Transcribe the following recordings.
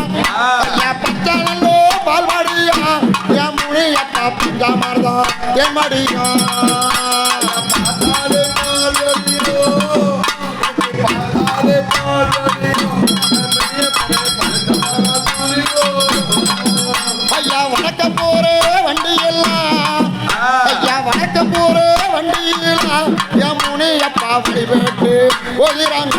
ஐயா பால்வாடியா என் முனியப்பா பஞ்சாமர்தா தென்மடியா பார்த்தாலே பால் ஐயா வணக்க போற வண்டி எல்லாம் ஐயா வணக்க போற வண்டி எல்லாம் என் முனியப்பா ஒதுறாங்க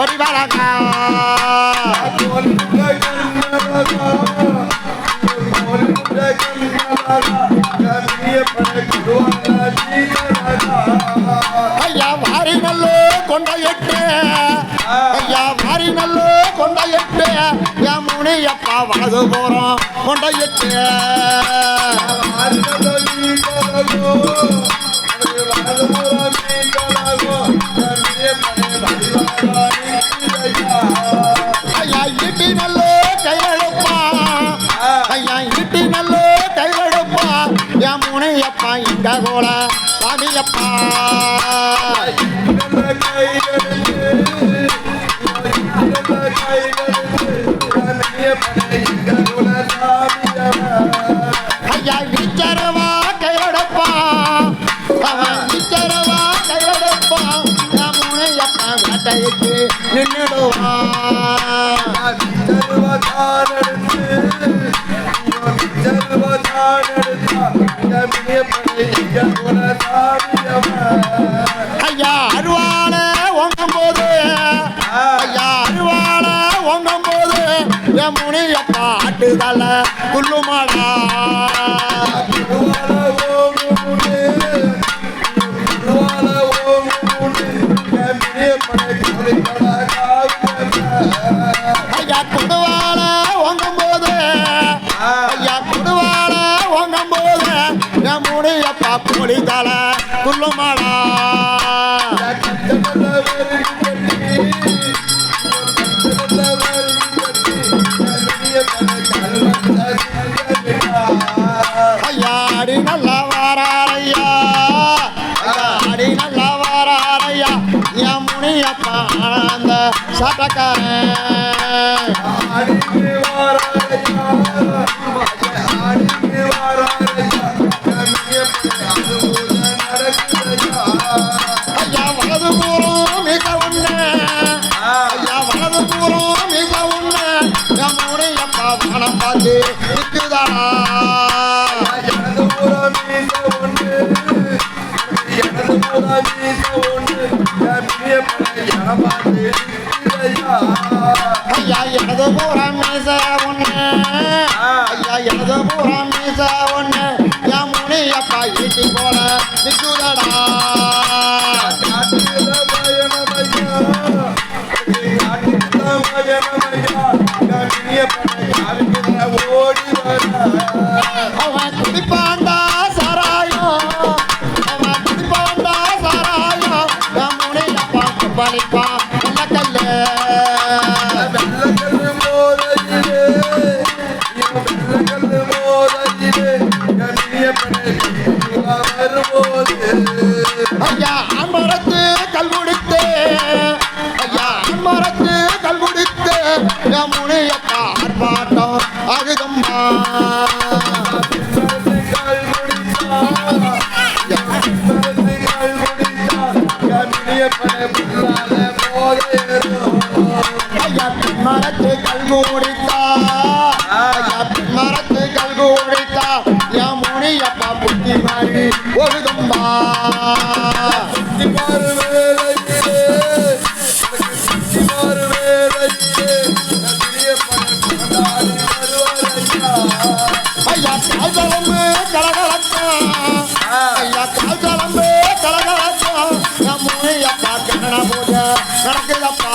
காரப்பல்லு வடிவழகா ஐயா வாரி நல்லோ கொண்ட எட்டு ஐயா வாரி நல்லோ கொண்ட எட்டு என் முனியப்பா வலது போறோம் கொண்ட எட்டு ஐயா ஈட்டி நல்லோ கையெழுப்பா என் முனையப்பா இங்க கோல சாமியப்பா. ஐயா இச்சரவா கையெடுப்பா அவன் இச்சரவா கையெடுப்பா என் முனியப்பா வேட்டைக்கு நின்றுடுவான் ஐயா அருவாள ஒங்கும் போது ஐயா அருவாள ஒங்கும் போது என் முனியப்பா ஆட்டுதல துள்ளுமாடா ஐயா புலிதல குடிதல ஐயாடி ஐயா அடி நல்லா வாராரையா. ஐயா நல்லா வாராரையா. என் முனியப்பா அந்த சட்டக்காரன். ஐயா பூரம் மிக ஒண்ணு என் பார்த்து நிற்குதாடா எனது ஊரா எனது ஊரா எனது பூரம் அவன் குடிப்பாண்டா சாராயம் அவன் குடிப்பாண்டா சாராயம் என் முனியப்பா பலிப்பா கல்லு வரும்போது மரத்து கல்கூடித்தா மரத்து கல்கூடித்தா என் முனியப்பா புத்தி மாறி ஒழுதும்பா சுத்தி பாரு வேலைக்கு சுத்தி பாரு வேலைக்கு ஐயா கால் கலம்பு கலகலக்கா. ஐயா கால் கலம்பு கலகலக்கா. என் முனியப்பா கண்ணன பூஜை நடக்குதப்பா.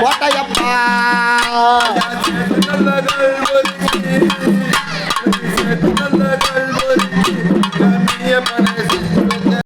கோட்டையப்பா